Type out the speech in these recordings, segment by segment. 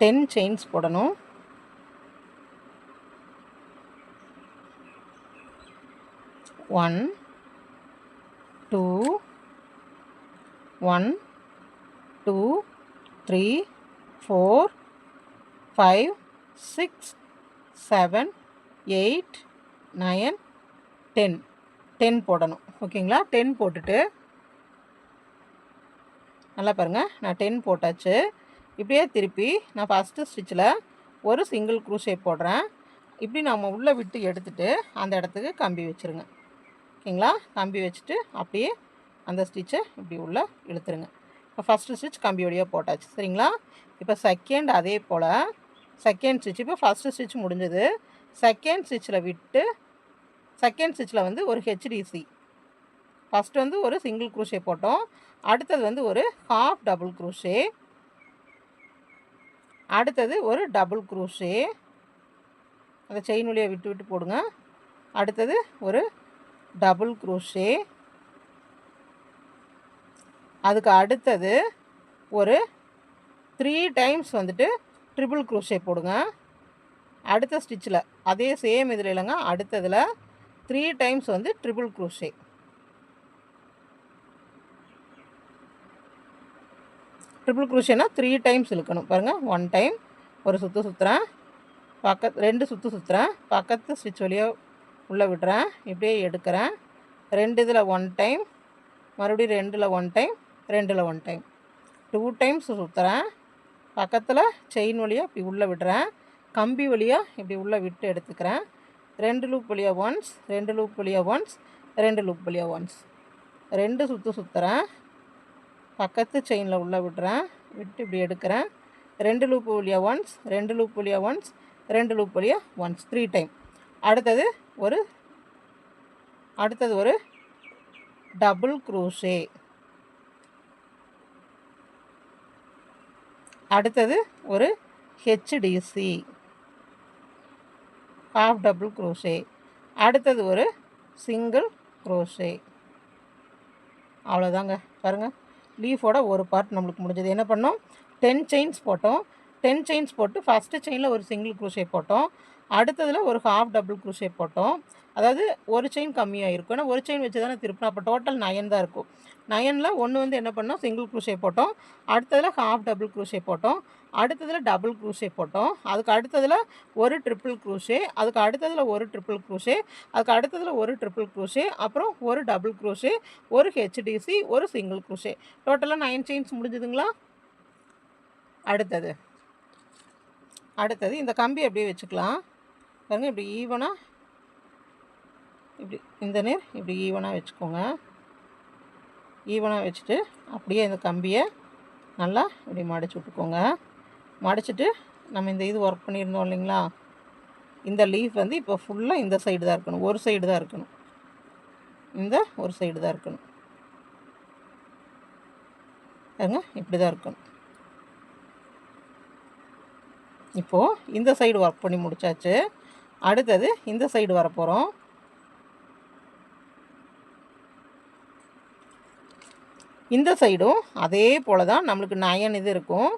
Ten chains போடணும். One two one two three four five six seven eight nine ten ten போடணும். ஓகேங்களா? Ten போட்டுட்டு நல்லா பாருங்கள் நான் டென் போட்டாச்சு. இப்படியே திருப்பி நான் ஃபஸ்ட்டு ஸ்டிச்சில் ஒரு சிங்கிள் க்ரூஷே போடுறேன். இப்படி நம்ம உள்ளே விட்டு எடுத்துகிட்டு அந்த இடத்துக்கு கம்பி வச்சுருங்க. ஓகேங்களா? கம்பி வச்சுட்டு அப்படியே அந்த ஸ்டிச்சை இப்படி உள்ளே இழுத்துருங்க. இப்போ ஃபஸ்ட்டு ஸ்டிச் கம்பியோடையே போட்டாச்சு. சரிங்களா? இப்போ செகண்ட் அதே போல் செகண்ட் ஸ்டிச் இப்போ ஃபஸ்ட்டு ஸ்டிச் முடிஞ்சது. செகண்ட் ஸ்டிச்சில் விட்டு செகண்ட் ஸ்டிச்சில் வந்து ஒரு ஹெச்டிசி ஃபஸ்ட்டு வந்து ஒரு சிங்கிள் குரூஷே போட்டோம். அடுத்தது வந்து ஒரு ஹாஃப் டபுள் க்ரூஷே அடுத்தது ஒரு டபுள் க்ரூஷே அந்த செயின் வழியை விட்டு விட்டு போடுங்க. அடுத்தது ஒரு டபுள் க்ரூஷே அதுக்கு அடுத்தது ஒரு த்ரீ டைம்ஸ் வந்துட்டு ட்ரிபிள் க்ரூஷே போடுங்க. அடுத்த ஸ்டிச்சில் அதே சேம் இதில் இல்லைங்க அடுத்ததில் த்ரீ டைம்ஸ் வந்து ட்ரிபிள் க்ரூஷே ட்ரிபிள் க்ரூஷேனா த்ரீ டைம்ஸ் இழுக்கணும். பாருங்கள் ஒன் டைம் ஒரு சுற்று சுற்றுறேன் பக்கத்து ரெண்டு சுற்று சுற்றுறேன் பக்கத்து ஸ்டிச் வழியாக உள்ளே விடுறேன். இப்படியே எடுக்கிறேன். ரெண்டு இதில் ஒன் டைம் மறுபடியும் ரெண்டில் ஒன் டைம் ரெண்டில் ஒன் டைம் டூ டைம்ஸ் சுற்றுறேன் பக்கத்தில் செயின் வழியாக இப்படி உள்ளே விடுறேன். கம்பி வழியாக இப்படி உள்ளே விட்டு எடுத்துக்கிறேன். ரெண்டு லூப் வழியாக ஒன்ஸ் ரெண்டு லூப் வழியாக ஒன்ஸ் ரெண்டு லூப் வழியாக ஒன்ஸ் ரெண்டு சுற்று சுற்றுறேன் பக்கத்து செயினில் உள்ளே விடுறேன். விட்டு இப்படி எடுக்கிறேன். ரெண்டு லூப் வழியாக ஒன்ஸ் ரெண்டு லூப் வழியாக ஒன்ஸ் ரெண்டு லூப் வழியாக ஒன்ஸ் த்ரீ டைம் அடுத்தது ஒரு அடுத்தது ஒரு டபுள் க்ரூஷே அடுத்தது ஒரு ஹெச்டிசி ஹாஃப் டபுள் குரோஷே அடுத்தது ஒரு சிங்கிள் குரோஷே அவ்வளோதாங்க பாருங்கள் லீஃபோட ஒரு பார்ட் நம்மளுக்கு முடிஞ்சது. என்ன பண்ணோம்? டென் செயின்ஸ் போட்டோம். டென் செயின்ஸ் போட்டு ஃபஸ்ட்டு செயினில் ஒரு சிங்கிள் குரூஷே போட்டோம். அடுத்ததில் ஒரு ஹாஃப் டபுள் குரூஷே போட்டோம். அதாவது ஒரு செயின் கம்மியாக இருக்கும் ஏன்னா ஒரு செயின் வச்சு தானே திருப்பினா அப்போ டோட்டல் நயன் தான் இருக்கும். நயனில் ஒன்று வந்து என்ன பண்ணோம்? சிங்கிள் குரூஷே போட்டோம். அடுத்ததில் ஹாஃப் டபுள் குரூஷே போட்டோம். அடுத்ததில் டபுள் க்ரூஷே போட்டோம். அதுக்கு அடுத்ததில் ஒரு ட்ரிபிள் க்ரூஷே அதுக்கு அடுத்ததில் ஒரு ட்ரிபிள் க்ரூஷே அதுக்கு அடுத்ததில் ஒரு ட்ரிபிள் க்ரூஷே அப்புறம் ஒரு டபுள் க்ரூஷே ஒரு ஹெச்டிசி ஒரு சிங்கிள் க்ரூஷே டோட்டலாக நைன் செயின்ஸ் முடிஞ்சுதுங்களா? அடுத்தது. அடுத்தது இந்த கம்பி அப்படியே வச்சுக்கலாம். பாருங்கள் இப்படி ஈவனாக இப்படி இந்த நேர் இப்படி ஈவனாக வச்சுக்கோங்க. ஈவனாக வச்சுட்டு அப்படியே இந்த கம்பியை நல்லா இப்படி மடிச்சு விட்டுக்கோங்க. மடிச்சிட்டு நம்ம இந்த இது ஒர்க் பண்ணியிருந்தோம் இல்லைங்களா? இந்த லீஃப் வந்து இப்போ ஃபுல்லாக இந்த சைடு தான் இருக்கணும். ஒரு சைடு தான் இருக்கணும். இந்த ஒரு சைடு தான் இருக்கணும். பாருங்க இப்படி தான் இருக்கணும். இப்போது இந்த சைடு ஒர்க் பண்ணி முடிச்சாச்சு. அடுத்தது இந்த சைடு வரப்போகிறோம் இந்த சைடும் அதே போல் தான் நம்மளுக்கு நயன் இது இருக்கும்.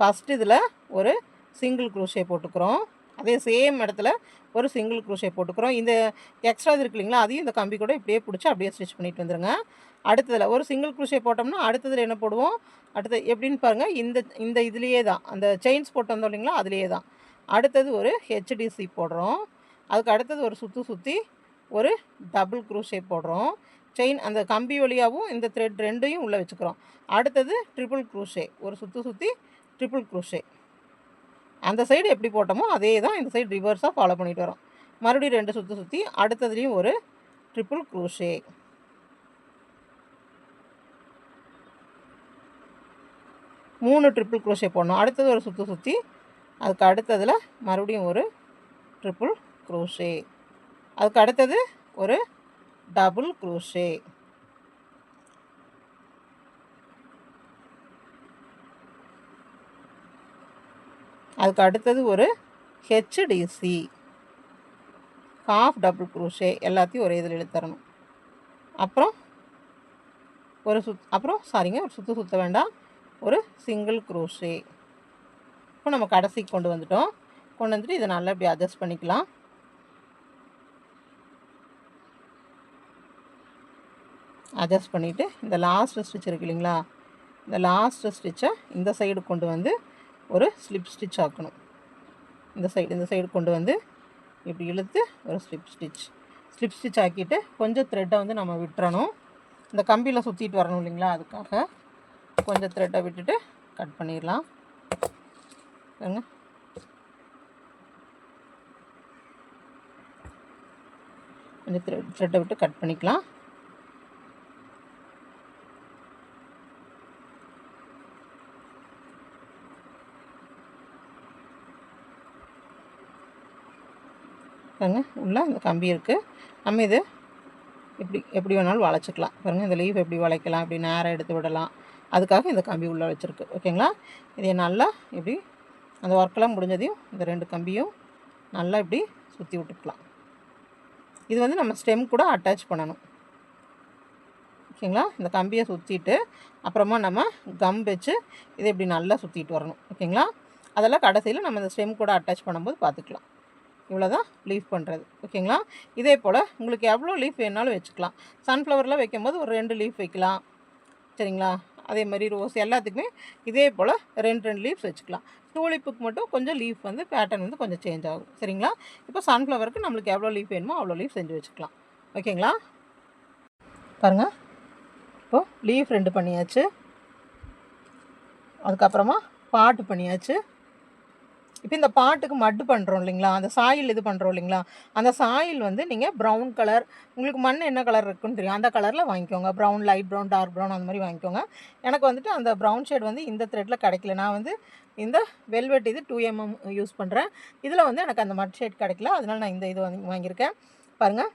ஃபஸ்ட் இதில் ஒரு சிங்கிள் க்ரூஷே போட்டுக்கிறோம். அதே சேம் இடத்துல ஒரு சிங்கிள் க்ரூஷே போட்டுக்கிறோம். இந்த எக்ஸ்ட்ரா இது இருக்கு இல்லைங்களா அதையும் இந்த கம்பி கூட இப்படியே பிடிச்சி அப்படியே ஸ்டிச் பண்ணிட்டு வந்துடுங்க அடுத்ததில் ஒரு சிங்கிள் குரூஷே போட்டோம்னா அடுத்ததில் என்ன போடுவோம்? அடுத்து எப்படின்னு பாருங்கள் இந்த இந்த இதுலேயே தான் அந்த செயின்ஸ் போட்டு வந்தோம் இல்லைங்களா அதுலேயே தான். அடுத்தது ஒரு ஹெச்டிசி போடுறோம். அதுக்கு அடுத்தது ஒரு சுற்றி சுற்றி ஒரு டபுள் க்ரூஷே போடுறோம். செயின் அந்த கம்பி வழியாகவும் இந்த த்ரெட் ரெண்டையும் உள்ளே வச்சுக்கிறோம். அடுத்தது ட்ரிபிள் க்ரூஷே ஒரு சுற்றி சுற்றி ட்ரிபிள் க்ரூஷே அந்த சைடு எப்படி போட்டோமோ அதே தான் இந்த சைடு ரிவர்ஸாக ஃபாலோ பண்ணிட்டு வரோம். மறுபடியும் ரெண்டு சுற்றி சுற்றி அடுத்ததுலேயும் ஒரு ட்ரிபிள் க்ரூஷே மூணு ட்ரிபிள் குரோஷே போடணும். அடுத்தது ஒரு சுற்றி சுற்றி அதுக்கு அடுத்ததில் மறுபடியும் ஒரு ட்ரிபிள் குரோஷே அதுக்கு அடுத்தது ஒரு டபுள் குரோஷே அதுக்கு அடுத்தது ஒரு ஹெச்டிசி ஹாஃப் டபுள் குரூஷே எல்லாத்தையும் ஒரே இதில் எழுத்தரணும் அப்புறம் ஒரு சுத் அப்புறம் சாரிங்க ஒரு சுற்று சுற்ற வேண்டாம். ஒரு சிங்கிள் குரூஷே இப்போ இப்போ நம்ம கடைசிக்கு கொண்டு வந்துட்டோம். கொண்டு வந்துட்டு இதை நல்லா இப்படி அட்ஜஸ்ட் பண்ணிக்கலாம். அட்ஜஸ்ட் பண்ணிவிட்டு இந்த லாஸ்ட் ஸ்டிச் இருக்கு இல்லைங்களா? இந்த லாஸ்ட் ஸ்டிச்சை இந்த சைடு கொண்டு வந்து ஒரு ஸ்லிப் ஸ்டிச் ஆக்கணும். இந்த சைடு இந்த சைடு கொண்டு வந்து இப்படி இழுத்து ஒரு ஸ்லிப் ஸ்டிச் ஸ்லிப் ஸ்டிச் ஆக்கிட்டு கொஞ்சம் த்ரெட்டை வந்து நம்ம விட்டுறணும். இந்த கம்பியில் சுற்றிட்டு வரணும் இல்லைங்களா அதுக்காக கொஞ்சம் த்ரெட்டை விட்டுட்டு கட் பண்ணிடலாம். பாருங்க. கொஞ்சம் த்ரெட் த்ரெட்டை விட்டு கட் பண்ணிக்கலாம். பாருங்க உள்ளே இந்த கம்பி இருக்குது நம்ம இது எப்படி எப்படி வேணாலும் வளைச்சிக்கலாம். பாருங்கள் இந்த லீஃப் எப்படி வளைக்கலாம் இப்படி நேராக எடுத்து விடலாம். அதுக்காக இந்த கம்பி உள்ளே வச்சுருக்கு. ஓகேங்களா இதை நல்லா இப்படி அந்த ஒர்க்கெல்லாம் முடிஞ்சதையும் இந்த ரெண்டு கம்பியும் நல்லா இப்படி சுற்றி விட்டுக்கலாம். இது வந்து நம்ம ஸ்டெம் கூட அட்டாச் பண்ணணும். ஓகேங்களா இந்த கம்பியை சுற்றிட்டு அப்புறமா நம்ம கம் வச்சு இதை இப்படி நல்லா சுற்றிட்டு வரணும். ஓகேங்களா அதெல்லாம் கடைசியில் நம்ம இந்த ஸ்டெம் கூட அட்டாச் பண்ணும்போது பார்த்துக்கலாம். இவ்வளோ தான் லீஃப் பண்ணுறது ஓகேங்களா இதே போல் உங்களுக்கு எவ்வளோ லீஃப் வேணாலும் வச்சுக்கலாம். சன்ஃப்ளவரில் வைக்கும்போது ஒரு ரெண்டு லீஃப் வைக்கலாம். சரிங்களா? அதே மாதிரி ரோஸ் எல்லாத்துக்குமே இதே போல் ரெண்டு ரெண்டு லீவ்ஸ் வச்சுக்கலாம். டூலிப்புக்கு மட்டும் கொஞ்சம் லீஃப் வந்து பேட்டர்ன் வந்து கொஞ்சம் சேஞ்ச் ஆகும். சரிங்களா? இப்போ சன்ஃப்ளவருக்கு நம்மளுக்கு எவ்வளோ லீஃப் வேணுமோ அவ்வளோ லீஃப் செஞ்சு வச்சுக்கலாம். ஓகேங்களா பாருங்கள் இப்போது லீஃப் ரெண்டு பண்ணியாச்சு. அதுக்கப்புறமா பாட்டு பண்ணியாச்சு. இப்போ இந்த பாட்டுக்கு மட்டு பண்ணுறோம் இல்லைங்களா? அந்த சாயில் இது பண்ணுறோம் இல்லைங்களா? அந்த சாயில் வந்து நீங்கள் ப்ரௌன் கலர் உங்களுக்கு மண் என்ன கலர் இருக்குன்னு தெரியும். அந்த கலரில் வாங்கிக்கோங்க. Brown light brown dark brown அந்த மாதிரி வாங்கிக்கோங்க. எனக்கு வந்துட்டு அந்த ப்ரௌன் ஷேட் வந்து இந்த த்ரெட்டில் கிடைக்கல. நான் வந்து இந்த வெல்வெட் இது டூ எம்எம் யூஸ் பண்ணுறேன் இதில் வந்து எனக்கு அந்த மட் ஷேட் கிடைக்கல. அதனால் நான் இந்த இது வந்து வாங்கியிருக்கேன். பாருங்கள்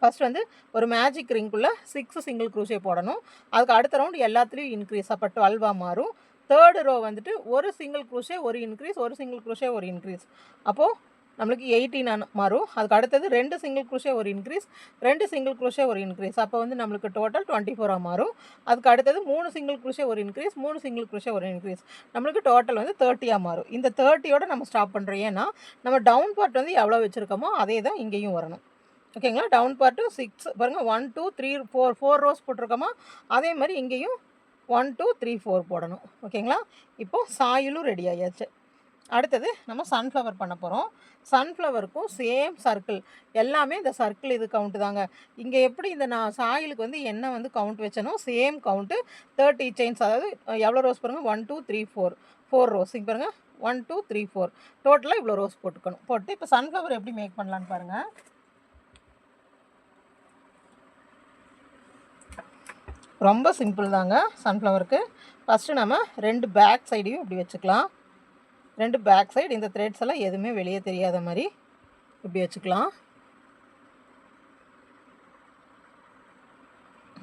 ஃபஸ்ட் வந்து ஒரு மேஜிக் ரிங்குள்ளே சிக்ஸ் சிங்கிள் க்ரூஷே போடணும். அதுக்கு அடுத்த ரவுண்ட் எல்லாத்துலேயும் இன்க்ரீஸ் அப்போ டுவெல்வாக மாறும். தேர்டு ரோ வந்துட்டு ஒரு சிங்கிள் க்ரூஷே ஒரு இன்க்ரீஸ் ஒரு சிங்கிள் க்ரூஷே ஒரு இன்க்ரீஸ் அப்போது நம்மளுக்கு எயிட்டீன் மாறும். அதுக்கு அடுத்தது ரெண்டு சிங்கிள் க்ரூஷே ஒரு இன்க்ரீஸ் ரெண்டு சிங்கிள் க்ரூஷே ஒரு இன்க்ரீஸ் அப்போ வந்து நம்மளுக்கு டோட்டல் டுவெண்ட்டி ஃபோராக மாறும். அதுக்கு அடுத்தது மூணு சிங்கிள் க்ரூஷே ஒரு இன்க்ரீஸ் மூணு சிங்கிள் க்ரூஷே ஒரு இன்க்ரீஸ் நம்மளுக்கு டோட்டல் வந்து தேர்ட்டியாக மாறும். இந்த தேர்ட்டியோட நம்ம ஸ்டாப் பண்ணுறோம் ஏன்னா நம்ம டவுன் பார்ட் வந்து எவ்வளோ வச்சுருக்கோமோ அதே தான் இங்கேயும் வரணும். ஓகேங்களா? டவுன் பார்ட்டு சிக்ஸ் பாருங்கள் one two three four four rows போட்டிருக்கோமா? அதே மாதிரி இங்கேயும் ஒன் டூ த்ரீ ஃபோர் போடணும். ஓகேங்களா இப்போது சாயிலும் ரெடி ஆகியாச்சு அடுத்தது நம்ம சன்ஃப்ளவர் பண்ண போகிறோம் சன்ஃப்ளவருக்கும் சேம் சர்க்கிள் எல்லாமே இந்த சர்க்கிள் இது கவுண்ட்டு தாங்க. இங்கே எப்படி இந்த நான் சாயிலுக்கு வந்து என்ன வந்து கவுண்ட் வச்சனோ சேம் கவுண்ட்டு தேர்ட்டி செயின்ஸ் அதாவது எவ்வளோ ரோஸ் பாருங்கள் one two three four four rows இங்கே பாருங்கள் ஒன் டூ த்ரீ ஃபோர் டோட்டலாக இவ்வளோ ரோஸ் போட்டுக்கணும். போட்டு இப்போ சன்ஃப்ளவர் எப்படி மேக் பண்ணலான்னு பாருங்கள் ரொம்ப சிம்பிள் தாங்க சன்ஃப்ளவருக்கு ஃபஸ்ட்டு நம்ம ரெண்டு பேக் சைடையும் இப்படி வச்சுக்கலாம். ரெண்டு பேக் சைடு இந்த த்ரெட்ஸ் எல்லாம் எதுவுமே வெளியே தெரியாத மாதிரி இப்படி வச்சுக்கலாம்.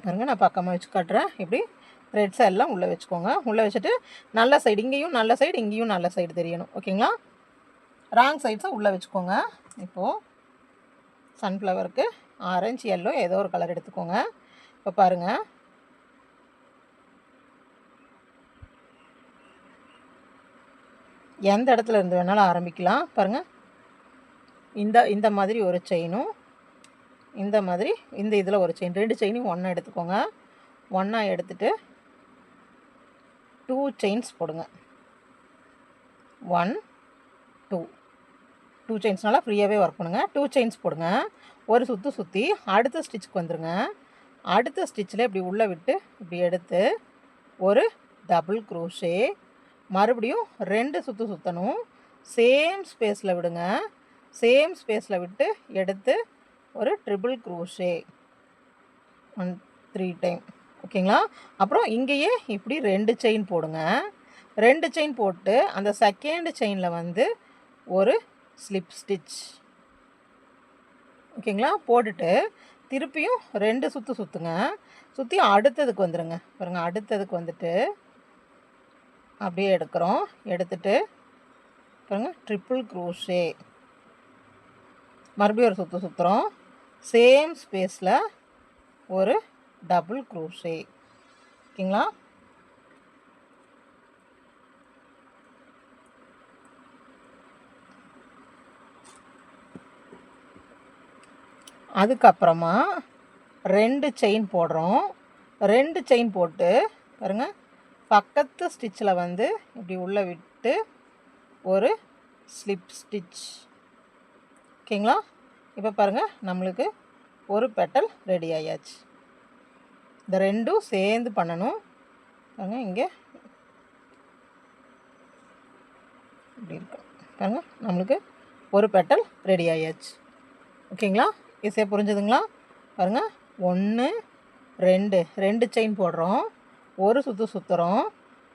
பாருங்கள் நான் பக்கமாக வச்சு காட்டுறேன். இப்படி த்ரெட்ஸை எல்லாம் உள்ளே வச்சுக்கோங்க. உள்ளே வச்சுட்டு நல்ல சைடு இங்கேயும் நல்ல சைடு இங்கேயும் நல்ல சைடு தெரியணும். ஓகேங்களா? ராங் சைட்ஸை உள்ளே வச்சுக்கோங்க. இப்போது சன்ஃப்ளவருக்கு ஆரஞ்சு எல்லோ ஏதோ ஒரு கலர் எடுத்துக்கோங்க. இப்போ பாருங்கள் எந்த இடத்துல இருந்து வேணாலும் ஆரம்பிக்கலாம். பாருங்கள் இந்த இந்த மாதிரி ஒரு செயினும் இந்த மாதிரி இந்த இதில் ஒரு செயின் ரெண்டு செயினையும் ஒன்றா எடுத்துக்கோங்க. ஒன்றா எடுத்துகிட்டு டூ செயின்ஸ் போடுங்க. ஒன் டூ டூ செயின்ஸ்னால ஃப்ரீயாகவே ஒர்க் பண்ணுங்கள் டூ செயின்ஸ் போடுங்க. ஒரு சுற்று சுற்றி அடுத்த ஸ்டிச்சுக்கு வந்துடுங்க அடுத்த ஸ்டிச்சில் இப்படி உள்ளே விட்டு இப்படி எடுத்து ஒரு டபுள் க்ரோஷே மறுபடியும் ரெண்டு சுற்று சுற்றணும் சேம் ஸ்பேஸில் விடுங்க. சேம் ஸ்பேஸில் விட்டு எடுத்து ஒரு triple crochet one three time ஓகேங்களா? அப்புறம் இங்கேயே இப்படி ரெண்டு செயின் போடுங்க. ரெண்டு செயின் போட்டு அந்த செகண்ட் செயினில் வந்து ஒரு ஸ்லிப் ஸ்டிச் ஓகேங்களா? போட்டுட்டு திருப்பியும் ரெண்டு சுற்று சுற்றுங்க சுற்றி அடுத்ததுக்கு வந்துடுங்க பாருங்கள் அடுத்ததுக்கு வந்துட்டு அப்படியே எடுக்கிறோம். எடுத்துட்டு பாருங்கள் ட்ரிப்புள் க்ரோஷே மறுபடியும் ஒரு சுற்று சுற்றுறோம் சேம் ஸ்பேஸில் ஒரு டபுள் க்ரோஷே ஓகேங்களா? அதுக்கப்புறமா ரெண்டு செயின் போடுறோம். ரெண்டு செயின் போட்டு பாருங்கள் பக்கத்து ஸ்டிச்சில் வந்து இப்படி உள்ளே விட்டு ஒரு ஸ்லிப் ஸ்டிச் ஓகேங்களா? இப்போ பாருங்கள் நம்மளுக்கு ஒரு பெட்டல் ரெடி ஆயாச்சு. இந்த ரெண்டும் சேர்ந்து பண்ணணும். பாருங்க இங்கே இப்படி இருக்கும் பாருங்க நம்மளுக்கு ஒரு பெட்டல் ரெடி ஆயாச்சு. ஓகேங்களா? ஈஸியாக புரிஞ்சுதுங்களா? பாருங்கள் ஒன்று ரெண்டு ரெண்டு செயின் போடுறோம். ஒரு சுற்று சுற்றுறோம்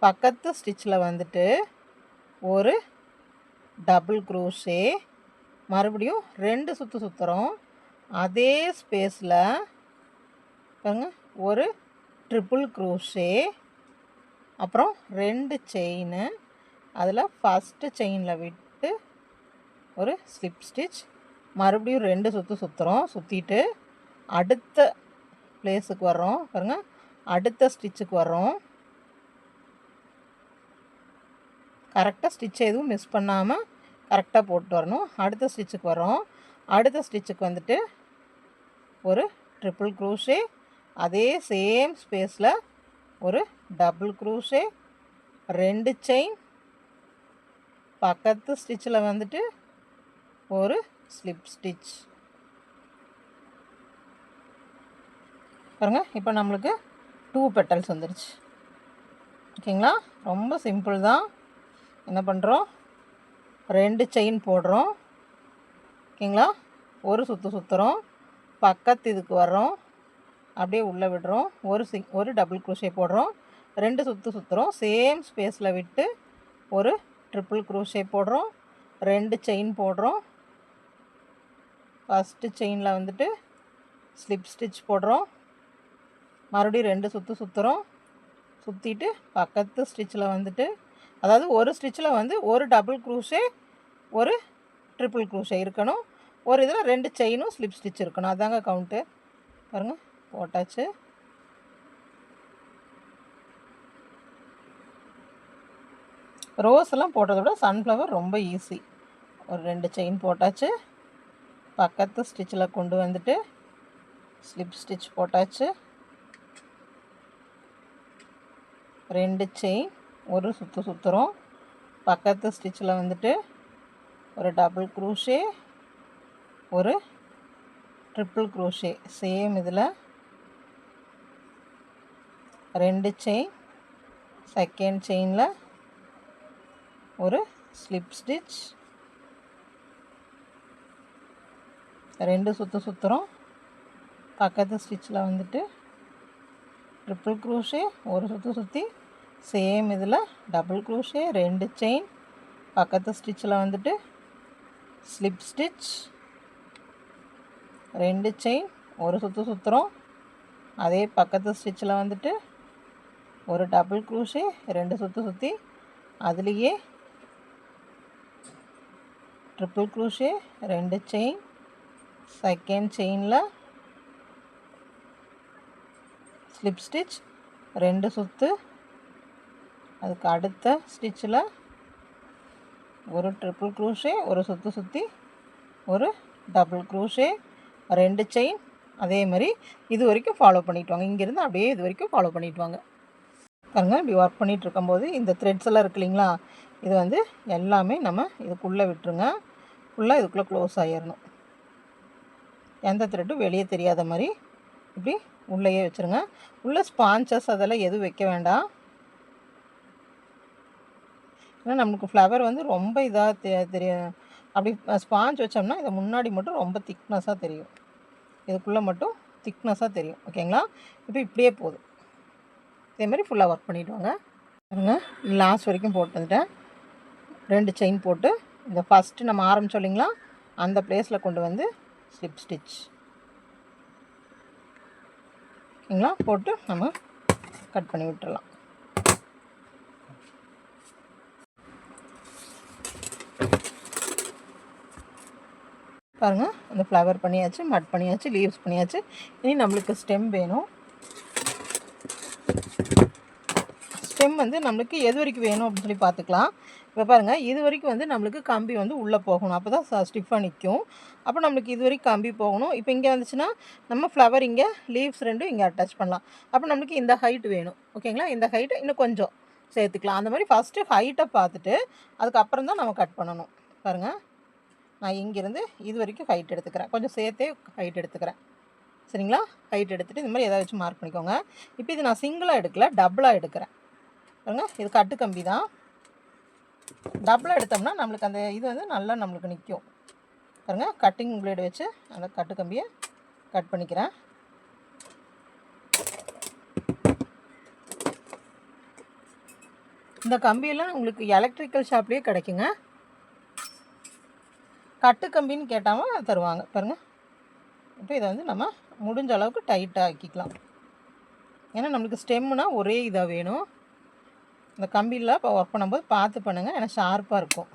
பக்கத்து ஸ்டிச்சில் வந்துட்டு ஒரு டபுள் க்ரூஷே மறுபடியும் ரெண்டு சுற்று சுற்றுறோம் அதே ஸ்பேஸில் பாருங்க ஒரு ட்ரிபிள் க்ரூஷே அப்புறம் ரெண்டு செயின் அதில் ஃபஸ்ட்டு செயினில் விட்டு ஒரு ஸ்லிப் ஸ்டிச் மறுபடியும் ரெண்டு சுற்று சுற்றுறோம் சுற்றிட்டு அடுத்த பிளேஸுக்கு வர்றோம். பாருங்கள் அடுத்த ஸ்டிச்சுக்கு வரோம் கரெக்டாக ஸ்டிச்சை எதுவும் மிஸ் பண்ணாமல் கரெக்டாக போட்டு வரணும். அடுத்த ஸ்டிச்சுக்கு வரோம் அடுத்த ஸ்டிச்சுக்கு வந்துட்டு ஒரு ட்ரிபிள் க்ரூஷே அதே சேம் ஸ்பேஸில் ஒரு டபுள் க்ரூஷே ரெண்டு செயின் பக்கத்து ஸ்டிச்சில் வந்துட்டு ஒரு ஸ்லிப் ஸ்டிச் பாருங்கள் இப்போ நம்மளுக்கு டூ பெட்டல்ஸ் வந்துருச்சு. ஓகேங்களா? ரொம்ப சிம்பிள் தான். என்ன பண்ணுறோம் ரெண்டு செயின் போடுறோம். ஓகேங்களா? ஒரு சுற்று சுற்றுறோம் பக்கத்து இதுக்கு வர்றோம். அப்படியே உள்ளே விடுறோம். ஒரு சி ஒரு டபுள் குரோஷே போடுறோம். ரெண்டு சுற்று சுற்றுறோம் சேம் ஸ்பேஸில் விட்டு ஒரு ட்ரிபிள் குரோஷே போடுறோம். ரெண்டு செயின் போடுறோம். ஃபஸ்ட்டு செயினில் வந்துட்டு ஸ்லிப் ஸ்டிச் போடுறோம். மறுபடியும் ரெண்டு சுற்று சுற்றுறோம் சுற்றிட்டு பக்கத்து ஸ்டிச்சில் வந்துட்டு அதாவது ஒரு ஸ்டிச்சில் வந்து ஒரு டபுள் க்ரூஷே ஒரு ட்ரிபிள் க்ரூஷே இருக்கணும். ஒரு இதில் ரெண்டு செயினும் ஸ்லிப் ஸ்டிச் இருக்கணும். அதாங்க கவுண்ட்டு பாருங்கள் போட்டாச்சு. ரோஸ் எல்லாம் போட்டதை விட சன்ஃப்ளவர் ரொம்ப ஈஸி ஒரு ரெண்டு செயின் போட்டாச்சு. பக்கத்து ஸ்டிச்சில் கொண்டு வந்துட்டு ஸ்லிப் ஸ்டிச் போட்டாச்சு. ரெண்டு செயின் ஒரு சுற்று சுற்றுறோம் பக்கத்து ஸ்டிச்சில் வந்துட்டு ஒரு டபுள் குரூஷே ஒரு ட்ரிபிள் க்ரூஷே சேம் இதில் ரெண்டு செயின் செகண்ட் செயினில் ஒரு ஸ்லிப் ஸ்டிச் ரெண்டு சுற்று சுற்றுறோம் பக்கத்து ஸ்டிச்சில் வந்துட்டு ட்ரிபிள் க்ரூஷே ஒரு சுற்று சுற்றி சேம் இதில் டபுள் க்ரூஷே ரெண்டு செயின் பக்கத்து ஸ்டிச்சில் வந்துட்டு ஸ்லிப் ஸ்டிச் ரெண்டு செயின் ஒரு சுற்று சுற்றுறோம் அதே பக்கத்து ஸ்டிச்சில் வந்துட்டு ஒரு டபுள் க்ரூஷே ரெண்டு சுற்று சுற்றி அதுலேயே ட்ரிபிள் க்ரூஷே ரெண்டு செயின் செகண்ட் செயினில் ஸ்லிப் ஸ்டிச் ரெண்டு சுற்று அதுக்கு அடுத்த ஸ்டிச்சில் ஒரு ட்ரிப்புள் க்ரூஷே ஒரு சுற்று சுற்றி ஒரு டபுள் க்ரூஷே ரெண்டு செயின் அதே மாதிரி இது வரைக்கும் ஃபாலோ பண்ணிட்டு வாங்க. இங்கேருந்து அப்படியே இது வரைக்கும் ஃபாலோ பண்ணிட்டு வாங்க. பாருங்க இப்படி ஒர்க் பண்ணிகிட்டு இருக்கும்போது இந்த த்ரெட்ஸ் எல்லாம் இருக்கு இல்லைங்களா? இது வந்து எல்லாமே நம்ம இதுக்குள்ளே விட்டுருங்க. ஃபுல்லாக இதுக்குள்ளே க்ளோஸ் ஆகிடணும் எந்த த்ரெட்டும் வெளியே தெரியாத மாதிரி இப்படி உள்ளேயே வச்சுருங்க. உள்ளே ஸ்பான்சஸ் அதெல்லாம் எதுவும் வைக்க வேண்டாம். ஏன்னா நம்மளுக்கு ஃப்ளவர் வந்து ரொம்ப இதாக தெ தெரியும் அப்படி ஸ்பாஞ்ச் வச்சோம்னா இதை முன்னாடி மட்டும் ரொம்ப திக்னஸாக தெரியும். இதுக்குள்ளே மட்டும் திக்னஸாக தெரியும். ஓகேங்களா இப்போ இப்படியே போதும். இதே மாதிரி ஃபுல்லாக ஒர்க் பண்ணிவிட்டு வாங்க. பாருங்க லாஸ்ட் வரைக்கும் போட்டு வந்துட்டேன். ரெண்டு செயின் போட்டு இந்த ஃபஸ்ட்டு நம்ம ஆரம்பிச்சோம் இல்லைங்களா? அந்த பிளேஸில் கொண்டு வந்து ஸ்லிப் ஸ்டிச் சரிங்களா போட்டு நம்ம கட் பண்ணி விட்டுடலாம் பாருங்கள் அந்த ஃப்ளவர் பண்ணியாச்சு மட் பண்ணியாச்சு லீவ்ஸ் பண்ணியாச்சு. இனி நம்மளுக்கு ஸ்டெம் வேணும். ஸ்டெம் வந்து நம்மளுக்கு எது வரைக்கும் வேணும் அப்படின்னு சொல்லி பார்த்துக்கலாம். இப்போ பாருங்கள் இது வரைக்கும் வந்து நம்மளுக்கு கம்பி வந்து உள்ளே போகணும். அப்போ தான் ஸ்டிஃபாக நிற்கும் அப்போ நம்மளுக்கு இது வரைக்கும் கம்பி போகணும். இப்போ இங்கே வந்துச்சுன்னா நம்ம ஃப்ளவர் இங்கே லீவ்ஸ் ரெண்டும் இங்கே அட்டாச் பண்ணலாம். அப்போ நம்மளுக்கு இந்த ஹைட் வேணும். ஓகேங்களா இந்த ஹைட்டு இன்னும் கொஞ்சம் சேர்த்துக்கலாம். அந்த மாதிரி ஃபஸ்ட்டு ஹைட்டை பார்த்துட்டு அதுக்கப்புறம் தான் நம்ம கட் பண்ணணும். பாருங்கள் நான் இங்கேருந்து இது வரைக்கும் ஹைட் எடுத்துக்கிறேன். கொஞ்சம் சேர்த்தே ஹைட் எடுத்துக்கிறேன். சரிங்களா? ஹைட் எடுத்துகிட்டு இந்த மாதிரி எதாவது வச்சு மார்க் பண்ணிக்கோங்க. இப்போ இது நான் சிங்கிளாக எடுக்கல டபுளாக எடுக்கிறேன். பாருங்கள் இது கட்டு கம்பி தான் டபுளாக எடுத்தோம்னா நம்மளுக்கு அந்த இது வந்து நல்லா நம்மளுக்கு நிற்கும் பாருங்கள் கட்டிங் பிளேடு வச்சு அந்த கட்டு கம்பியை கட் பண்ணிக்கிறேன். இந்த கம்பியெல்லாம் உங்களுக்கு எலக்ட்ரிக்கல் ஷாப்லேயே கிடைக்குங்க. கட்டு கம்பின்னு கேட்டாமல் தருவாங்க. பாருங்கள் இப்போ இதை வந்து நம்ம முடிஞ்ச அளவுக்கு டைட்டாக ஆக்கிக்கலாம். ஏன்னா நம்மளுக்கு ஸ்டெம்முனால் ஒரே இதாக வேணும். இந்த கம்பிலாம் இப்போ ஒர்க் பண்ணும்போது பார்த்து பண்ணுங்கள் ஏன்னா ஷார்ப்பாக இருக்கும்.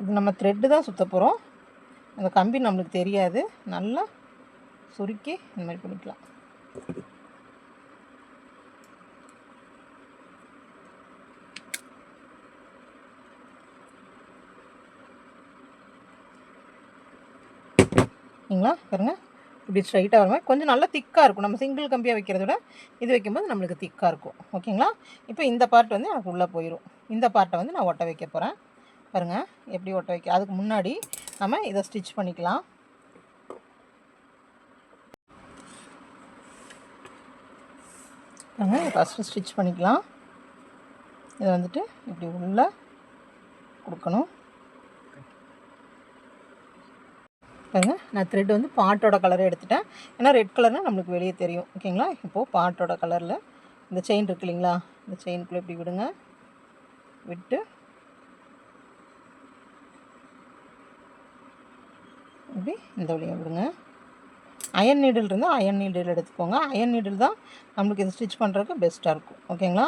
இது நம்ம த்ரெட்டு தான் சுற்ற போகிறோம் அந்த கம்பி நம்மளுக்கு தெரியாது. நல்லா சுருக்கி இந்த மாதிரி பண்ணிக்கலாம். சரிங்களா பாருங்க இப்படி ஸ்ட்ரைட்டாக வருவேன் கொஞ்சம் நல்லா திக்காக இருக்கும். நம்ம சிங்கிள் கம்பியாக வைக்கிறத விட இது வைக்கும்போது நம்மளுக்கு திக்காக இருக்கும். ஓகேங்களா இப்போ இந்த பார்ட் வந்து எனக்கு உள்ளே போயிடும் இந்த பார்ட்டை வந்து நான் ஒட்ட வைக்க போகிறேன் பாருங்கள் எப்படி ஒட்ட வைக்க அதுக்கு முன்னாடி நம்ம இதை ஸ்டிச் பண்ணிக்கலாம். பாருங்கள் ஃபஸ்ட்டு ஸ்டிச் பண்ணிக்கலாம். இதை வந்துட்டு இப்படி உள்ளே கொடுக்கணும். பாருங்க நான் த்ரெட் வந்து பாட்டோட கலரை எடுத்துட்டேன். ஏன்னா ரெட் கலர்னால் நம்மளுக்கு வெளியே தெரியும். ஓகேங்களா இப்போது பாட்டோட கலரில் இந்த செயின் இருக்கு இல்லைங்களா? இந்த செயின்குள்ளே இப்படி விடுங்க. விட்டு இப்படி இந்த வழியாக விடுங்க. அயன் நீடில் இருந்தால் அயன் நீடில் எடுத்துக்கோங்க. அயன் நீடில் தான் நம்மளுக்கு இது ஸ்டிச் பண்ணுறதுக்கு பெஸ்ட்டாக இருக்கும். ஓகேங்களா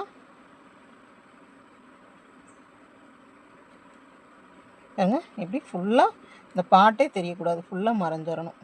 பாருங்க இப்படி ஃபுல்லாக இந்த பாட்டே தெரியக்கூடாது. ஃபுல்லாக மறைஞ்சிடணும்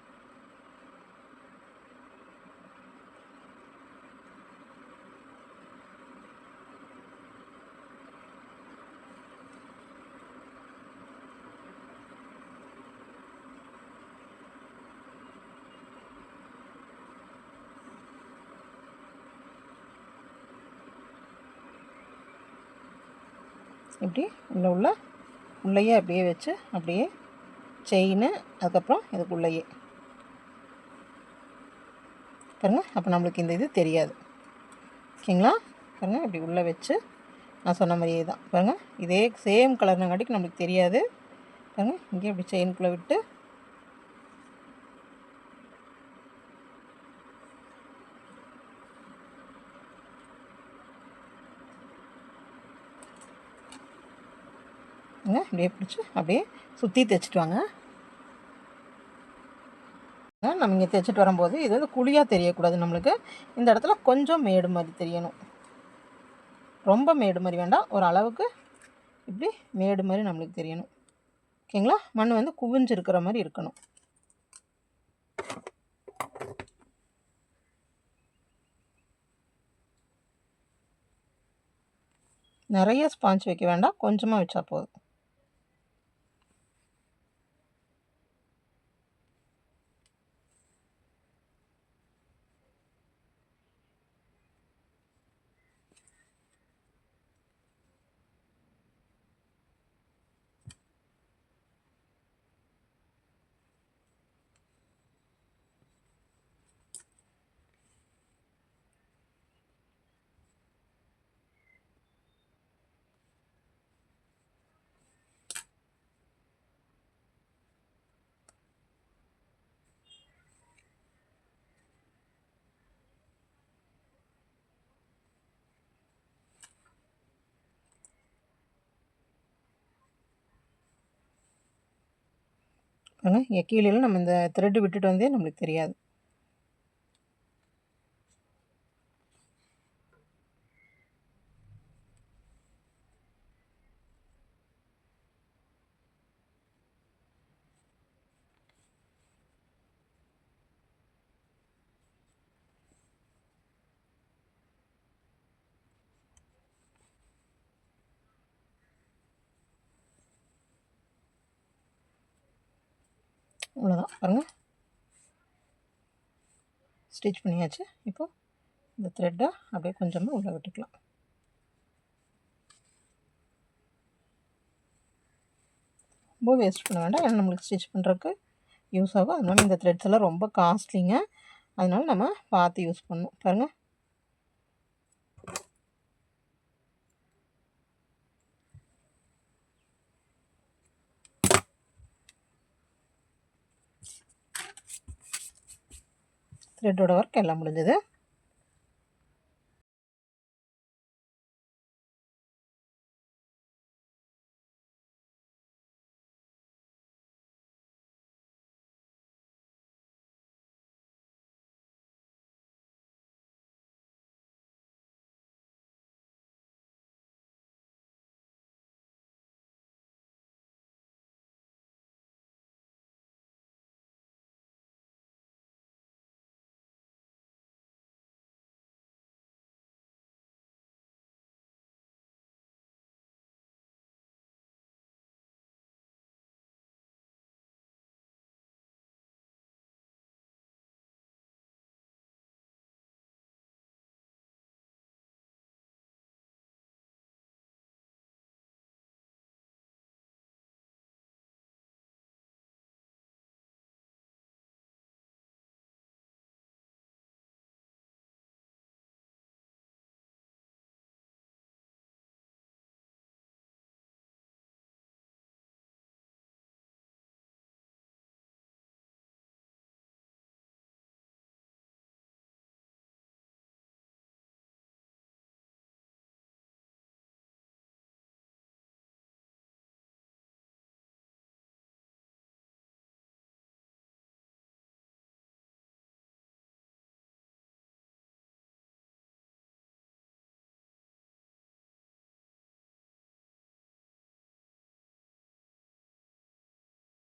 இப்படி உள்ள உள்ள உள்ளேயே அப்படியே வச்சு அப்படியே செயின் அதுக்கப்புறம் இதுக்குள்ளேயே. பாருங்கள் அப்போ நம்மளுக்கு இந்த இது தெரியாது. ஓகேங்களா? பாருங்கள் இப்படி உள்ளே வச்சு நான் சொன்ன மாதிரியே தான். பாருங்கள் இதே சேம் கலர்னங்காட்டிக்கு நம்மளுக்கு தெரியாது. பாருங்கள் இங்கே இப்படி செயின்குள்ளே விட்டு அப்படியே பிடிச்சி அப்படியே சுற்றி தைச்சிட்டு வாங்க. நம்ம இங்கே தைச்சிட்டு வரும்போது இது வந்து குழியாக தெரியக்கூடாது நம்மளுக்கு. இந்த இடத்துல கொஞ்சம் மேடு மாதிரி தெரியணும். ரொம்ப மேடு மாதிரி வேண்டாம். ஒரு அளவுக்கு இப்படி மேடு மாதிரி நம்மளுக்கு தெரியணும். ஓகேங்களா மண் வந்து குவிஞ்சிருக்கிற மாதிரி இருக்கணும். நிறைய ஸ்பாஞ்ச் வைக்க வேண்டாம். கொஞ்சமாக வச்சா போதும். பாருங்க. இங்கே கீழே நம்ம இந்த த்ரெட்டு விட்டுட்டு வந்தே நம்மளுக்கு தெரியாது. அவ்வளோதான் பாருங்கள் ஸ்டிச் பண்ணியாச்சு. இப்போ இந்த த்ரெட்டை அப்படியே கொஞ்சமாக உள்ளே விட்டுக்கலாம். ரொம்ப வேஸ்ட் பண்ண வேண்டாம். ஏன்னா நம்மளுக்கு ஸ்டிச் பண்ணுறதுக்கு யூஸ் ஆகும். அதனால இந்த த்ரெட்ஸ் எல்லாம் ரொம்ப காஸ்ட்லிங்க அதனால் நம்ம பார்த்து யூஸ் பண்ணணும். பாருங்கள் த்ரெட்டோட ஒர்க் எல்லாம் முடிஞ்சது.